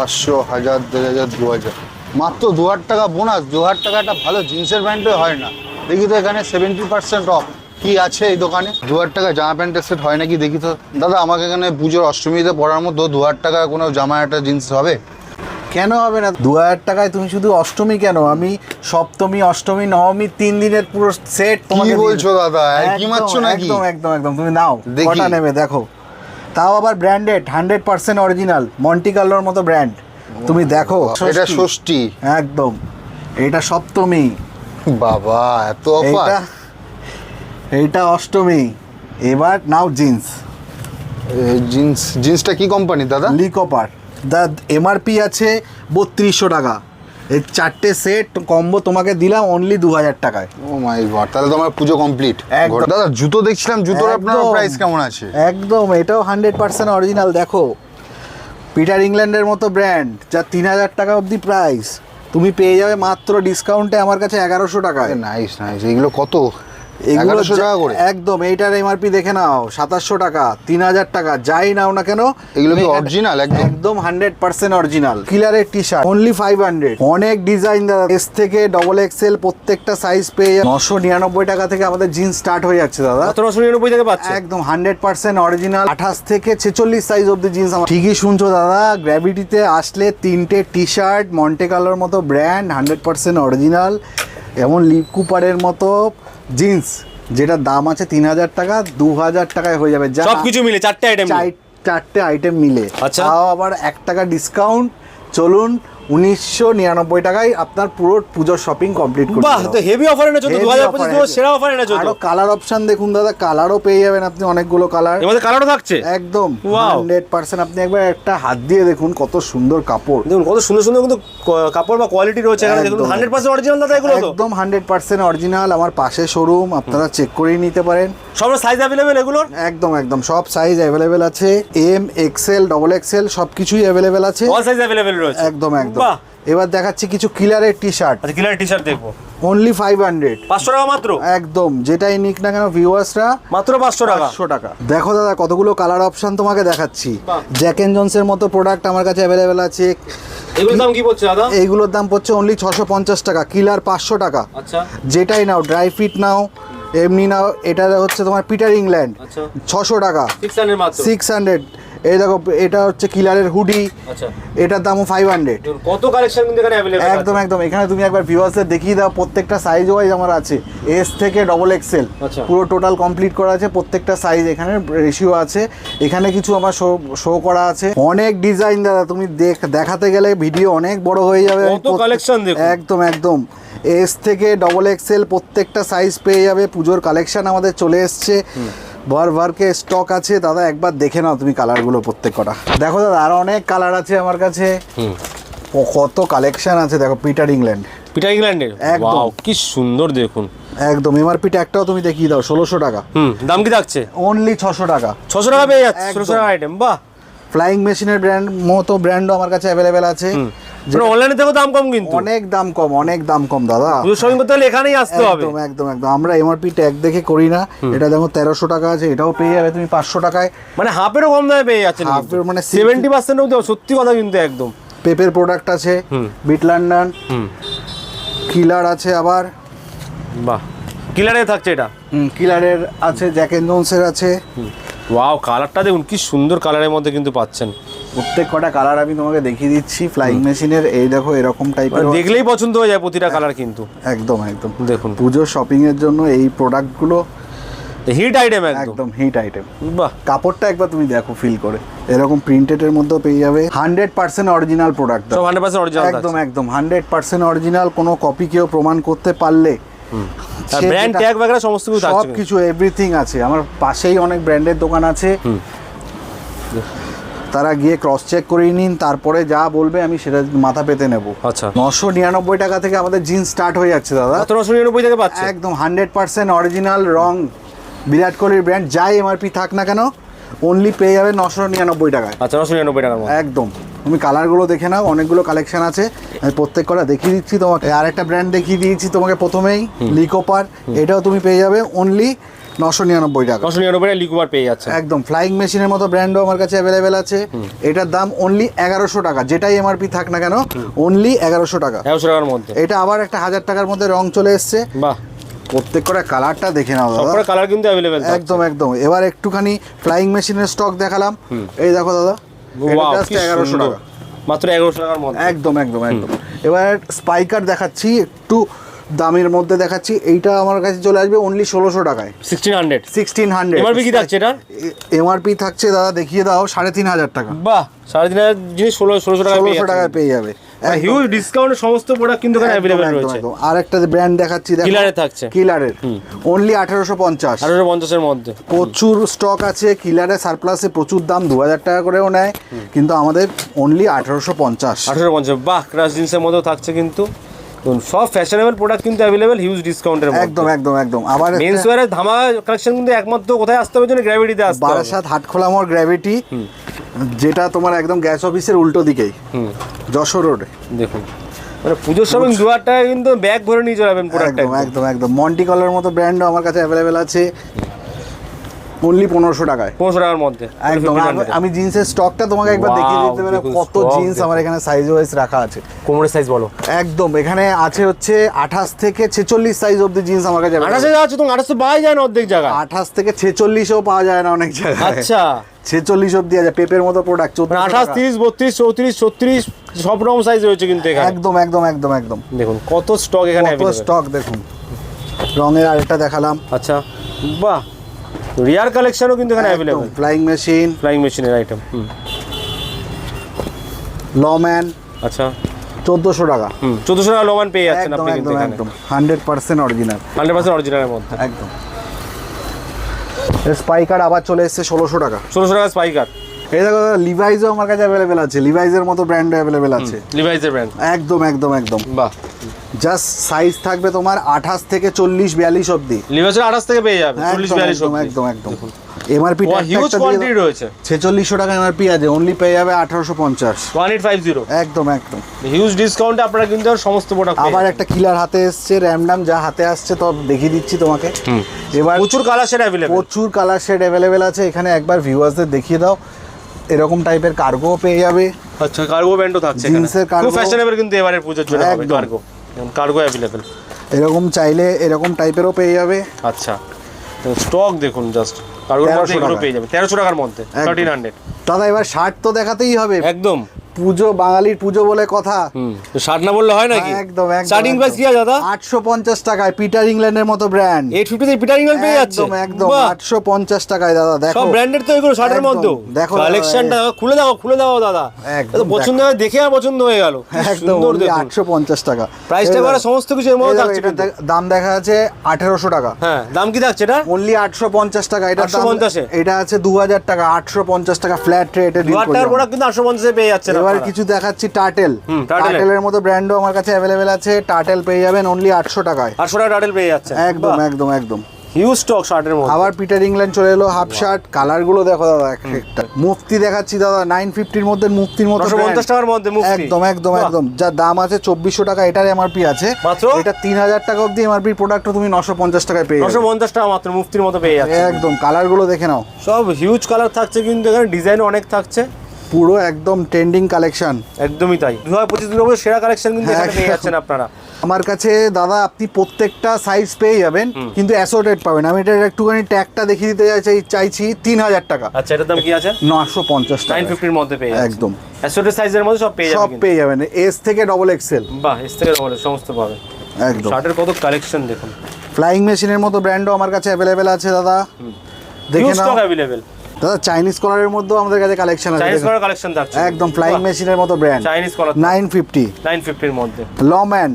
পাঁচশো হাজার দেড় হাজার দু হাজার। মাত্র দু হাজার টাকা বোনাস দু হাজার টাকা একটা ভালো জিন্সের প্যান্টে হয় না। দেখি তো এখানে সেভেন্টি পার্সেন্ট অফ কি আছে এই দোকানে? দু হাজার টাকা জামা প্যান্টের সেট হয় নাকি? দেখি তো। দাদা আমাকে এখানে পুজোর অষ্টমীতে পড়ার মতো দু হাজার টাকা কোনো জামা একটা জিন্স হবে? কেন হবে না? দু হাজার টাকায় তুমি শুধু অষ্টমী কেন? আমি সপ্তমী অষ্টমী নবমী তিন দিনের পুরো সেট তোমাকে বলছো দাদা? একদম? একদম একদম একদম। তুমি নাও দেখি। কটা নেবে? দেখো। তাও আবার branded hundred percent original Monte কার্লোর মতো ব্র্যান্ড তুমি দেখো এটা ষষ্ঠী। একদম। এটা সপ্তমী। বাবা এত অফার এইটা অষ্টমী। এবার নাও জিন্স জিন্স জিন্সটা কি কোম্পানি দাদা? লিকোপার দা এমআরপি আছে বত্রিশশো টাকা। এই চারটে সেট কম্বো তোমাকে দিলাম অনলি দু হাজার টাকায়। ও মাই গড তাহলে তো আমার পুজো কমপ্লিট। দাদা জুতো দেখছিলাম জুতোর আপনার প্রাইস কেমন আছে? একদম এটাও হান্ড্রেড পার্সেন্ট অরিজিনাল দেখো। পিটার ইংল্যান্ডের মতো ব্র্যান্ড যা তিন হাজার টাকা অবধি প্রাইস তুমি পেয়ে যাবে মাত্র ডিসকাউন্টে আমার কাছে এগারোশো টাকা নাইস নাইস এগুলো কত? এগুলো টাকা করে? একদম এইটার এমআরপি দেখে নাও সাতাশশো টাকা তিন হাজার টাকা যাই নাও না কেন এগুলো কি তুমি একদম? একদম hundred percent original কিলারের T shirt only five hundred অনেক ডিজাইন দাদা এস থেকে ডবল এক্সেল প্রত্যেকটা সাইজ পেয়ে নশো নিরানব্বই টাকা থেকে আমাদের জিন্স স্টার্ট হয়ে যাচ্ছে দাদা। সতেরোশো নিরানব্বই থেকে পাচ্ছে। একদম হান্ড্রেড পার্সেন্ট অরিজিনাল আঠাশ থেকে ছেচল্লিশ সাইজ অব্দি জিন্স আমার। ঠিকই শুনছো দাদা গ্র্যাভিটিতে আসলে তিনটে টি শার্ট মন্টে কালোর মতো ব্র্যান্ড হান্ড্রেড পার্সেন্ট অরিজিনাল এমন লিপ কুপারের মতো জিন্স যেটা দাম আছে তিন হাজার টাকা দু হাজার টাকায় হয়ে যাবে। যা সবকিছু মিলে চারটে আইটেম চারটে আইটেম মিলে। আচ্ছা। আবার এক টাকা ডিসকাউন্ট চলুন উনিশশো নিরানব্বই টাকায় আপনার পুরো পুজোর শপিং কমপ্লিট করতে বাহ তো হেভি অফার এনেছো তো। সেরা এনেছো আরও কালার অপশন দেখুন দাদা কালারও পেয়ে যাবেন আপনি অনেকগুলো কালারের মধ্যে কালারও থাকছে? একদম Wow. হান্ড্রেড পার্সেন্ট আপনি একবার একটা হাত দিয়ে দেখুন কত সুন্দর কাপড়। দেখুন কত সুন্দর সুন্দর কিন্তু কাপড় বা কোয়ালিটি রয়েছে এখানে দেখুন অরিজিনাল দাদা এগুলো তো। একদম হান্ড্রেড পার্সেন্ট অরিজিনাল আমার পাশে শোরুম আপনারা চেক করেই নিতে পারেন। সব সাইজ অ্যাভেলেবেল এগুলোর? একদম একদম সব সাইজ অ্যাভেলেবেল আছে। এম এক্সেল ডবল এক্সেল সব কিছুই অ্যাভেলেবেল আছে। অল সাইজ রয়েছে। একদম একদম। এবার দেখাচ্ছি কিছু কিলারের টি শার্ট আচ্ছা কিলার টি শার্ট দেখব। অনলি ফাইভ হান্ড্রেড পাঁচশো টাকা মাত্র? একদম যেটাই নিক না কেন ভিউয়ার্সরা মাত্র পাঁচশো টাকা? পাঁচশো টাকা। দেখো দাদা কতগুলো কালার অপশন তোমাকে দেখাচ্ছি। বাহ। জ্যাক এন্ড জনসের মতো প্রোডাক্ট আমার কাছে অ্যাভেলেবেল আছে। এগুলোর দাম কি পড়ছে দাদা? এইগুলোর দাম পড়ছে অনলি ছশো পঞ্চাশ টাকা। কিলার পাঁচশো টাকা। আচ্ছা। যেটাই নাও ড্রাই ফিট নাও এমনি নাও এটা হচ্ছে তোমার পিটার ইংল্যান্ড আচ্ছা। ছশো টাকা। সিক্স হান্ড্রেড সিক্স হান্ড্রেড এই দেখো এটা হচ্ছে কিলারের হুডি। আচ্ছা। এটার দামও ফাইভ হান্ড্রেড কত কালেকশন কিন্তু এখানে একদম একদম। এখানে তুমি একবার ভিউয়ার্সদের দেখিয়ে দাও প্রত্যেকটা সাইজ ওয়াইজ আমার আছে। এস থেকে ডবল এক্সেল আচ্ছা। পুরো টোটাল কমপ্লিট করা আছে প্রত্যেকটা সাইজ এখানে রেশিও আছে। এখানে কিছু আমার শো শো করা আছে। অনেক ডিজাইন দাদা তুমি দেখ দেখাতে গেলে ভিডিও অনেক বড় হয়ে যাবে। collection একদম একদম। এস থেকে ডবল এক্সেল প্রত্যেকটা সাইজ পেয়ে যাবে। পুজোর কালেকশন আমাদের চলে এসছে। ভর ভরকে স্টক আছে দাদা একবার দেখে নাও তুমি কালারগুলো প্রত্যেক কটা। দেখো দাদা আরও অনেক কালার আছে আমার কাছে। কত কালেকশন আছে দেখো পিটার ইংল্যান্ড পিটার ইংল্যান্ডের একদম। কি সুন্দর দেখুন। একদম এমআরপি ট্যাগটাও তুমি দেখিয়ে দাও ষোলোশো টাকা। হুম দাম কি থাকছে? অনলি ছশো টাকা। ছশো টাকা পেয়ে যাচ্ছে। ষোলোশো টাকা আইটেম বাহ। ফ্লাইং মেশিনের ব্র্যান্ড মতো ব্র্যান্ডও আমার কাছে অ্যাভেলেবেল আছে। অনলাইনে থেকেও দাম কম কিন্তু। অনেক দাম কম অনেক দাম কম দাদা। পুজোর শপিং করতে হলে এখানেই আসতে হবে। একদম একদম একদম। আমরা এমআরপি ট্যাগ দেখে করি না। এটা দেখো তেরোশো টাকা আছে এটাও পেয়ে যাবে তুমি পাঁচশো টাকায়। মানে হাফেরও কম দামে পেয়ে যাচ্ছেন হাফের মানে সেভেন্টি পার্সেন্ট অব্দি সত্যি কথা কিন্তু একদম। পেপের প্রোডাক্ট আছে হুম। বিট লন্ডন কিলার আছে আবার। বাহ। কিলারে থাকছে এটা। কিলারের আছে আছে। ওয়াও কালারটা দেখুন কি সুন্দর কালারের মধ্যে কিন্তু পাচ্ছেন। প্রত্যেক কটা কালার আমি তোমাকে দেখিয়ে দিচ্ছি ফ্লাইং মেশিনের এই দেখো এরকম টাইপের মানে দেখলেই পছন্দ হয়ে যায় প্রতিটা কালার কিন্তু। একদম একদম। দেখুন। পুজোর শপিং এর জন্য এই প্রোডাক্টগুলো হিট আইটেম একদম। হিট আইটেম বাহ। কাপড়টা একবার তুমি দেখো ফিল করে। এরকম প্রিন্টেড এর মধ্যেও পেয়ে যাবে। Hundred percent original product hundred percent original একদম একদম। হান্ড্রেড পার্সেন্ট অরিজিনাল কোনো কপি কেউ প্রমাণ করতে পারলে ব্র্যান্ড ট্যাগ সমস্ত কিছু সব কিছু এভরিথিং আছে। আমার পাশেই অনেক ব্র্যান্ডের দোকান আছে। তারা গিয়ে ক্রস চেক করিয়ে নিন তারপরে যা বলবে আমি সেটা মাথা পেতে নেব। আচ্ছা। নশো নিরানব্বই টাকা থেকে আমাদের জিন্স স্টার্ট হয়ে যাচ্ছে দাদা। সতেরোশো নিরানব্বই টাকা পাচ্ছে। একদম হান্ড্রেড পার্সেন্ট অরিজিনাল রং বিরাট কোহলির ব্র্যান্ড যাই এমআরপি থাক না কেন অনলি পেয়ে যাবে নশো নিরানব্বই টাকায়। আচ্ছা নশো নিরানব্বই টাকা একদম। তুমি কালারগুলো দেখে নাও অনেকগুলো কালেকশন আছে। আমি প্রত্যেক কটা দেখিয়ে দিচ্ছি তোমাকে। আর একটা ব্র্যান্ড দেখিয়ে দিয়েছি তোমাকে প্রথমেই লিকোপার এটাও তুমি পেয়ে যাবে অনলি নশো নিরানব্বই টাকা। নশো নিরানব্বই লিকুবার পেয়ে যাচ্ছে একদম ফ্লাইং মেশিনের মতো ব্র্যান্ডও আমার কাছে অ্যাভেলেবেল আছে। এটার দাম অনলি এগারোশো টাকা যেটাই এমআরপি থাক না কেন অনলি এগারোশো টাকা। একশো টাকার মধ্যে। এটা আবার একটা হাজার টাকার মধ্যে রং চলে এসছে। বাহ। প্রত্যেক করে কালারটা দেখে নাও দাদা। সবকটা কালার কিন্তু অ্যাভেলেবেল একদম একদম। এবার একটুখানি ফ্লাইং মেশিনের স্টক দেখালাম। এই দেখো দাদা। জাস্ট এগারোশো সুন্দর। টাকা। মাত্র এগারোশো টাকার মধ্যে। একদম একদম একদম। এবার স্পাইকার দেখাচ্ছি একটু দামের মধ্যে দেখাচ্ছি। এইটা আমার কাছে চলে আসবে অনলি ষোলোশো টাকায়। Sixteen hundred sixteen hundred MRP কি থাকছে এটা এমআরপি থাকছে দাদা দেখিয়ে দাও সাড়ে তিন হাজার টাকা। বাহ সাড়ে তিন হাজার জিনিস ষোলো ষোলোশো টাকা ষোলোশো টাকায় পেয়ে যাবে। হিউজ ডিসকাউন্ট সমস্ত প্রোডাক্ট কিন্তু এখানে একদম, রয়েছে। আর একটা ব্র্যান্ড দেখাচ্ছি দেখো। কিলারে থাকছে। কিলারের অনলি আঠারোশো পঞ্চাশ। আঠারোশো পঞ্চাশের মধ্যে। প্রচুর স্টক আছে কিলারে সারপ্লাসে প্রচুর দাম দু হাজার টাকা করেও নেয়। কিন্তু আমাদের অনলি আঠারোশো পঞ্চাশ। আঠারোশো পঞ্চাশ বাহ ক্রাশ জিন্সের মধ্যেও থাকছে কিন্তু। সব ফ্যাশনেবল প্রোডাক্ট কিন্তু অ্যাভেলেবেল হিউজ ডিসকাউন্টের একদম একদম একদম। আবার মেন্স ওয়ারের ধামা কালেকশন কিন্তু একমাত্র কোথায় আসতে হবে জন্য গ্র্যাভিটিতে আসতে হবে। বারাসাত হাটখোলামোর গ্র্যাভিটি যেটা তোমার একদম গ্যাস অফিসের উল্টো দিকেই। যশোর রোডে দেখুন মানে পুজোর সময় দু হাজার টাকা কিন্তু ব্যাগ ভরে নিয়ে যাবেন প্রোডাক্টটা একদম একদম। একদম মন্টি কলার মতো ব্র্যান্ডও আমার কাছে অ্যাভেলেবেল আছে। অনলি পনেরোশো টাকায়। পনেরোশো টাকার মধ্যে। একদম। আমি- জিন্সের স্টকটা তোমাকে একবার দেখিয়ে দিতে পারি। কত জিন্স আমার এখানে সাইজ ওয়াইজ রাখা আছে। কোমরের সাইজ বলো। একদম। এখানে আছে হচ্ছে আঠাশ থেকে ছেচল্লিশ সাইজ অব্দি জিন্স আমার কাছে আঠাশে যাচ্ছে তো আঠাশ পাওয়াই যায় না অর্ধেক জায়গায়। আঠাশ থেকে ছেচল্লিশও পাওয়া যায় না অনেক জায়গায়। আচ্ছা। ছেচল্লিশ অব্দি আছে পেপের মতো প্রোডাক্ট মানে আঠাশ তিরিশ বত্রিশ চৌত্রিশ ছত্রিশ সব রকম সাইজ রয়েছে কিন্তু এখানে। একদম একদম একদম একদম। দেখুন কত স্টক এখানে কত স্টক দেখুন। রঙের আরেকটা দেখালাম। আচ্ছা। বাহ। রিয়ার কালেকশনও কিন্তু এখানে অ্যাভেলেবল ফ্লাইং মেশিন ফ্লাইং মেশিনের আইটেম হুম। লম্যান আচ্ছা। চোদ্দোশো টাকা। হুম চোদ্দশো টাকা লোমান পেয়ে যাচ্ছেন আপনি কিন্তু একদম hundred percent original hundred percent অরিজিনালের মধ্যে। একদম। স্পাইকার আবার চলে এসছে ষোলোশো টাকা। ষোলোশো টাকা স্পাইকার এই দেখো লিভাইজও আমার কাছে অ্যাভেলেবেল আছে। লিভাইজের মতো ব্র্যান্ড অ্যাভেলেবেল আছে। লিভাইসের ব্র্যান্ড একদম একদম একদম। বাহ। জাস্ট সাইজ থাকবে তোমার আঠাশ থেকে চল্লিশ বিয়াল্লিশ অব্দি আঠাশ থেকে পেয়ে যাবে চল্লিশ বিয়াল্লিশ একদম একদম এমআরপি হিউজ কোয়ান্টিটি রয়েছে। ছেচল্লিশশো টাকা এমআরপি আছে অনলি পেয়ে যাবে আঠারোশো পঞ্চাশ। ওয়ান এইট ফাইভ জিরো একদম একদম। হিউজ ডিসকাউন্টে আপনারা কিন্তু সমস্ত প্রোডাক্ট আবার একটা কিলার হাতে এসছে র্যামডাম যা হাতে আসছে তো দেখিয়ে দিচ্ছি তোমাকে। এবার প্রচুর কালার সেট অ্যাভেলেবল প্রচুর কালার শেড অ্যাভেলেবেল আছে এখানে একবার ভিউয়ার্সদের দেখিয়ে দাও। এরকম টাইপের কার্গো পেয়ে যাবে। আচ্ছা কার্গো ব্যান্ডও থাকছে জিন্সের খুব cargo- ফ্যাশনেবল কিন্তু এবারে পূজার জন্য হবে। কার্গো কার্গো অ্যাভেলেবেল এরকম চাইলে এরকম টাইপেরও পেয়ে যাবে। আচ্ছা। স্টক দেখুন জাস্ট কার্গো 1300 মধ্যে টাকা। পেয়ে যাবে। তেরোশো টাকার মধ্যে। থার্টিন হান্ড্রেড দাদা এবার শার্ট তো দেখাতেই হবে। একদম। পুজো বাঙালির পুজো বলে কথা। ষাট না বললে হয় নাকি? একদম একদম স্টার্টিং প্রাইস কি দাদা? আটশো পঞ্চাশ টাকায় পিটার ইংল্যান্ডের মতো ব্র্যান্ড এইট ফিফটিতে পিটার ইংল্যান্ড পেয়ে যাচ্ছে? একদম একদম আটশো পঞ্চাশ টাকায় দাদা দেখো। সব ব্র্যান্ডেড তো এগুলো একদম। মধ্যেও। দেখো কালেকশনটা খুলে দাও খুলে দাও দাদা। একদম পছন্দ হয় দেখে আর পছন্দ হয়ে গেল। একদম আটশো পঞ্চাশ টাকা। প্রাইসটা করে সমস্ত কিছু এর মধ্যে থাকছে দাম দেখা আছে আঠেরোশো টাকা। হ্যাঁ দাম কি থাকছে এটা? অনলি আটশো পঞ্চাশ টাকা। এটা 850 এ? এটা আছে দু হাজার টাকা আটশো পঞ্চাশ টাকা ফ্ল্যাট রেটে দু হাজার টাকার প্রোডাক্ট কিন্তু আটশো পঞ্চাশে পেয়ে যাচ্ছে এবার কিছু দেখাচ্ছি এর। টাটেলের মতো ব্র্যান্ডও আমার কাছে অ্যাভেলেবেল আছে। টাটেল পেয়ে যাবেন অনলি আটশো টাকায়। আটশো টাকা টাটেল পেয়ে যাচ্ছে। একদম একদম একদম। হিউজ স্টক শার্টের মধ্যে। আবার পিটার ইংল্যান্ড চলে এলো হাফ শার্ট কালারগুলো দেখো দাদা একটা। মুফতি দেখাচ্ছি দাদা নাইন ফিফটির মধ্যে মুফতির মতো। টাকার মধ্যে একদম একদম একদম। যার দাম আছে চব্বিশশো টাকা এটার এমআরপি আছে। মাত্র? এটা টাকা এমআরপি প্রোডাক্ট তুমি নশো পঞ্চাশ টাকায় পেয়ে যাবে। টাকা মাত্র মুফতির মতো পেয়ে যাচ্ছে। একদম কালারগুলো দেখে নাও। সব হিউজ কালার থাকছে কিন্তু এখানে ডিজাইন অনেক থাকছে। পুরো একদম ট্রেন্ডিং কালেকশন একদমই তাই। দু হাজার পঁচিশ দুর্গাপুজোর সেরা কালেকশন কিন্তু এখানে পেয়ে যাচ্ছেন আপনারা। আমার কাছে দাদা আপনি প্রত্যেকটা সাইজ পেয়ে যাবেন কিন্তু অ্যাসোর্টেড পাবেন। আমি এটা একটুখানি ট্যাগটা দেখিয়ে দিতে চাই চাইছি তিন হাজার টাকা। আচ্ছা এটার দাম কি আছে? নশো পঞ্চাশ নাইন টাকা ফিফটির মধ্যে পেয়ে একদম। অ্যাসোটেড সাইজের মধ্যে সব পেয়ে সব যাবেন। পেয়ে যাবেন। এস থেকে ডবল এক্সেল বাহ এস থেকে বলে সমস্ত পাবে একদম। শার্টের কত কালেকশন দেখুন। ফ্লাইং মেশিনের মতো ব্র্যান্ডও আমার কাছে অ্যাভেলেবেল আছে দাদা। দেখে নাও। স্টক অ্যাভেলেবেল দাদা চাইনিজ কলারের মধ্যেও আমাদের কাছে কালেকশন আছে চাইনিজ কলার কালেকশন থাকছে একদম ফ্লাইং মেশিনের মতো brand Chinese collar nine fifty nine ফিফটির মধ্যে। লম্যান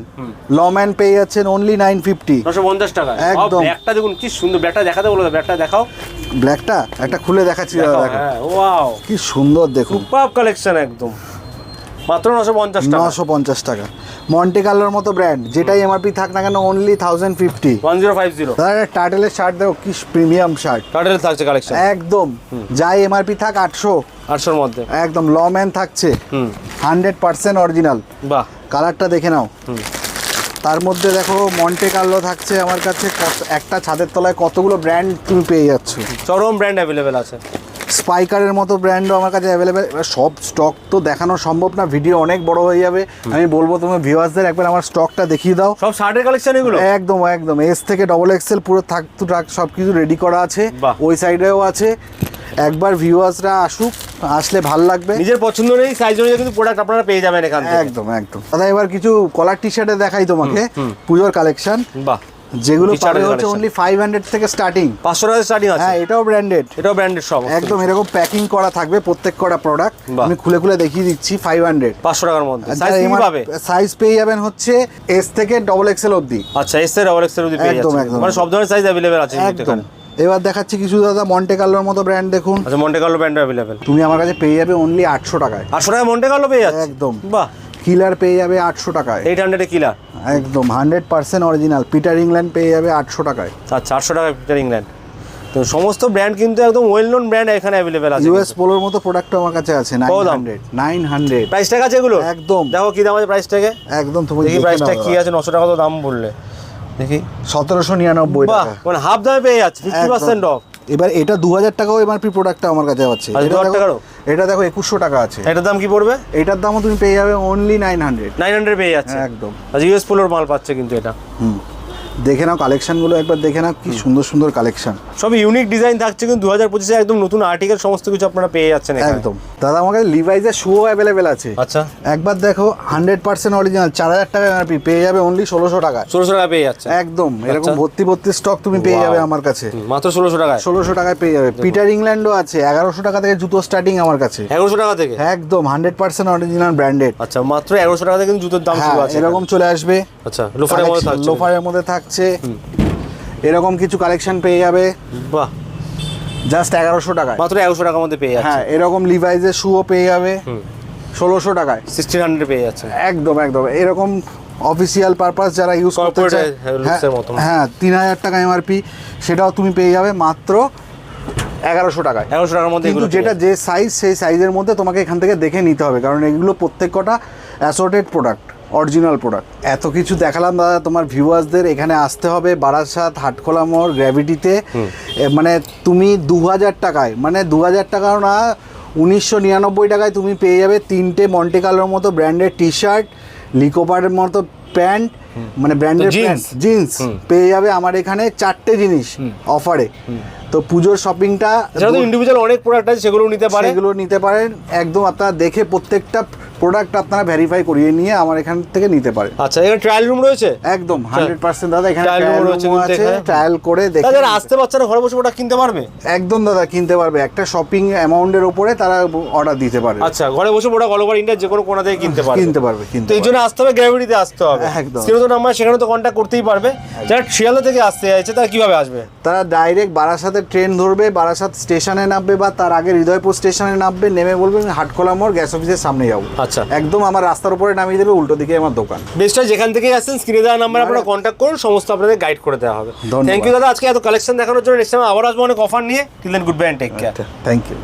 লম্যান পেয়ে যাচ্ছেন অনলি নাইন ফিফটি নশো পঞ্চাশ টাকা একদম। ব্যাগটা দেখুন কি সুন্দর। ব্যাগটা দেখাতে বলো ব্যাগটা দেখাও। ব্ল্যাকটা একটা খুলে দেখাচ্ছি দাদা দেখো। হ্যাঁ ওয়াও কি সুন্দর দেখুন। সুপার কালেকশন একদম। মাত্র নশো পঞ্চাশ টাকা। নশো পঞ্চাশ টাকা। মন্টে কার্লোর মতো ব্র্যান্ড যেটাই এমআরপি থাক না কেন only thousand fifty one zero five zero টার্টেলের shirt দেখো কি প্রিমিয়াম শার্ট টার্টেল থাকছে কালেকশন একদম। যাই এমআরপি থাক আটশো। আটশোর মধ্যে। একদম লম্যান থাকছে। হান্ড্রেড পার্সেন্ট অরিজিনাল বাহ। কালারটা দেখে নাও। তার মধ্যে দেখো মন্টে কার্লো থাকছে আমার কাছে একটা ছাদের তলায় কতগুলো ব্র্যান্ড তুমি পেয়ে যাচ্ছ। চরম ব্র্যান্ড অ্যাভেলেবেল আছে। স্পাইকারের মতো ব্র্যান্ডও আমার কাছে অ্যাভেলেবেল সব স্টক তো দেখানো সম্ভব না ভিডিও অনেক বড় হয়ে যাবে। আমি বলব তুমি ভিউয়ার্সদের একবার আমার স্টকটা দেখিয়ে দাও। সব শার্টের কালেকশন এগুলো? একদম একদম। এস থেকে ডবল এক্সেল পুরো থাক টু ট্রাক সব কিছু রেডি করা আছে। ওই সাইডেও আছে। একবার ভিউয়ার্সরা আসুক আসলে ভালো লাগবে। নিজের পছন্দ নেই সাইজ অনুযায়ী কিন্তু প্রোডাক্ট আপনারা পেয়ে যাবেন এখান থেকে। একদম একদম। দাদা এবার কিছু কলার টি শার্টে দেখাই তোমাকে। পুজোর কালেকশন বাহ। যেগুলো পাবে হচ্ছে। অনলি ফাইভ হান্ড্রেড থেকে স্টার্টিং পাঁচশো টাকা স্টার্টিং আছে। হ্যাঁ এটাও ব্র্যান্ডেড এটাও ব্র্যান্ডেড সব একদম এরকম প্যাকিং করা থাকবে প্রত্যেক কটা প্রোডাক্ট আমি খুলে খুলে দেখিয়ে দিচ্ছি ফাইভ হান্ড্রেড পাঁচশো টাকার মধ্যে। সাইজ কি পাবে? সাইজ পেয়ে যাবেন হচ্ছে এস থেকে ডবল এক্সেল অবধি। আচ্ছা এস এর ডবল এক্সের যদি পেয়ে একদম, যাচ্ছে একদম। মানে সব ধরনের সাইজ অ্যাভেলেবেল আছে একদম। এবার দেখাচ্ছি কিছু দাদা মন্টে কার্লোর মতো ব্র্যান্ড দেখুন। আচ্ছা মন্টে কার্লো ব্র্যান্ড অ্যাভেলেবেল তুমি আমার কাছে পেয়ে যাবে অনলি আটশো টাকায়। আটশো টাকায় মন্টে কার্লো পেয়ে যাচ্ছে। একদম। বাহ। কিলার পেয়ে যাবে আটশো টাকায়। এইট হান্ড্রেডে কিলার একদম hundred percent original Peter England পেয়ে যাবে আটশো টাকায়। আচ্ছা আটশো টাকায় পিটার ইংল্যান্ড তো সমস্ত ব্র্যান্ড কিন্তু একদম ওয়েল নোন ব্র্যান্ড এখানে অ্যাভেলেবেল আছে ইউএস পোলোর মতো প্রোডাক্ট আমার কাছে আছে nine? Hundred nine hundred price টাকা আছে এগুলো একদম। দেখো কি দাম আছে প্রাইস টাকে একদম তুমি দেখি প্রাইসটা কি আছে নশো টাকা তো দাম বললে। দেখি। সতেরোশো নিরানব্বই বাহ টাকা। মানে হাফ দামে পেয়ে যাচ্ছে ফিফটি পার্সেন্ট একদম। অফ এবার এটা দু হাজার টাকাও এমআরপি প্রোডাক্টটা আমার কাছে আছে। এটা 2000 দেখো- এটা দেখো একুশশো টাকা আছে। এটার দাম কি পড়বে? এটার দামও তুমি পেয়ে যাবে only nine hundred nine hundred পেয়ে যাচ্ছে। একদম। আচ্ছা ইউএস পোলোর মাল পাচ্ছে কিন্তু এটা। হুম। দেখে নাও কালেকশনগুলো একবার দেখে নাও কি সুন্দর সুন্দর কালেকশন। সব ইউনিক ডিজাইন থাকছে কিন্তু দু হাজার পঁচিশে একদম নতুন আর্টিকেল সমস্ত কিছু আপনারা পেয়ে যাচ্ছেন একদম। দাদা আমার কাছে লিভাইজের শুও অ্যাভেলেবেল আছে। আচ্ছা। একবার দেখো হান্ড্রেড পার্সেন্ট অরিজিনাল চার হাজার টাকা এমআরপি পেয়ে যাবে অনলি ষোলোশো টাকায়। ষোলোশো টাকা পেয়ে যাচ্ছে। একদম এরকম আচ্ছা। ভর্তি ভর্তি স্টক তুমি পেয়ে যাবে আমার কাছে। মাত্র ষোলোশো টাকায়। ষোলোশো টাকায় পেয়ে যাবে। পিটার ইংল্যান্ডও আছে এগারোশো টাকা থেকে জুতো স্টার্টিং আমার কাছে। এগারোশো টাকা থেকে? একদম হান্ড্রেড পার্সেন্ট অরিজিনাল ব্র্যান্ডেড আচ্ছা মাত্র এগারোশো টাকা থেকে জুতোর দাম শুরু হ্যাঁ আছে এরকম চলে আসবে। আচ্ছা লোফারের মধ্যে থাকছে। লোফারের মধ্যে থাকছে। এরকম কিছু কালেকশন পেয়ে যাবে। বাহ। জাস্ট এগারোশো টাকায়। মাত্র এগারোশো টাকার মধ্যে পেয়ে যাচ্ছে। হ্যাঁ এরকম লিভাইজের শুও পেয়ে যাবে। ষোলোশো টাকায়। সিক্সটিন হান্ড্রেড পেয়ে যাচ্ছে। একদম একদম। এরকম অফিসিয়াল পারপাস যারা ইউজ করতে চায় মতন। হ্যাঁ তিন হাজার টাকা এমআরপি সেটাও তুমি পেয়ে যাবে মাত্র এগারোশো টাকায়। এগারোশো টাকার মধ্যে কিন্তু যেটা যে সাইজ সেই সাইজের মধ্যে তোমাকে এখান থেকে দেখে নিতে হবে। কারণ এগুলো প্রত্যেক কটা অ্যাসোর্টেড প্রোডাক্ট অরিজিনাল প্রোডাক্ট এত কিছু দেখালাম দাদা তোমার ভিউয়ার্সদের এখানে আসতে হবে বারাসাত হাটখোলা মোড় গ্র্যাভিটিতে মানে তুমি দু হাজার টাকায় মানে দু হাজার টাকাও না উনিশশো নিরানব্বই টাকায় তুমি পেয়ে যাবে তিনটে মন্টে কালোর মতো ব্র্যান্ডের টি শার্ট লিকোপারের মতো প্যান্ট মানে ব্র্যান্ডের প্যান্ট জিন্স পেয়ে যাবে আমার এখানে চারটে জিনিস অফারে তো পুজোর শপিংটা ইন্ডিভিজুয়াল অনেক প্রোডাক্ট আছে সেগুলো নিতে পারে। সেগুলো নিতে পারেন। একদম আপনারা দেখে প্রত্যেকটা প্রোডাক্ট আপনারা ভেরিফাই করিয়ে নিয়ে আমার এখান থেকে নিতে পারেন। আচ্ছা এখানে ট্রায়াল রুম রয়েছে? একদম হান্ড্রেড পার্সেন্ট দাদা এখানে ট্রায়াল রয়েছে রুম আছে ট্রায়াল করে দেখে যারা আসতে বাচ্চারা ঘরে বসে প্রোডাক্ট কিনতে পারবে? একদম দাদা কিনতে পারবে। একটা শপিং অ্যামাউন্টের উপরে তারা অর্ডার দিতে পারবে আচ্ছা ঘরে বসে প্রোডাক্ট অল ওভার ইন্ডিয়া যে কোনো কোনা থেকে কিনতে পারবে। কিনতে পারবে কিনতে এই জন্য আসতে হবে গ্র্যাভিটিতে আসতে হবে। একদম। তো নাম্বার সেখানে তো কন্ট্যাক্ট করতেই পারবে। যারা শিয়ালদা থেকে আসতে চাইছে তারা কীভাবে আসবে? তারা ডাইরেক্ট বারাসাতে ট্রেন ধরবে বারাসাত স্টেশনে নামবে বা তার আগে হৃদয়পুর স্টেশনে নামবে নেমে বলবে আমি হাটখোলা মোড় গ্যাস অফিসের সামনে যাব। আচ্ছা। একদম আমার রাস্তার উপরে নামিয়ে দেবে উল্টো দিকে আমার দোকান। বেস্টটা যেখান থেকে আসেন স্ক্রিনে দেওয়া নাম্বার আপনারা কন্ট্যাক্ট করুন সমস্ত আপনাদের গাইড করে দেওয়া হবে। থ্যাংক ইউ দাদা আজকে এত কালেকশন দেখানোর জন্য নেক্সট টাইম আবার আসব অনেক অফার নিয়ে। Till then good bye take care thank you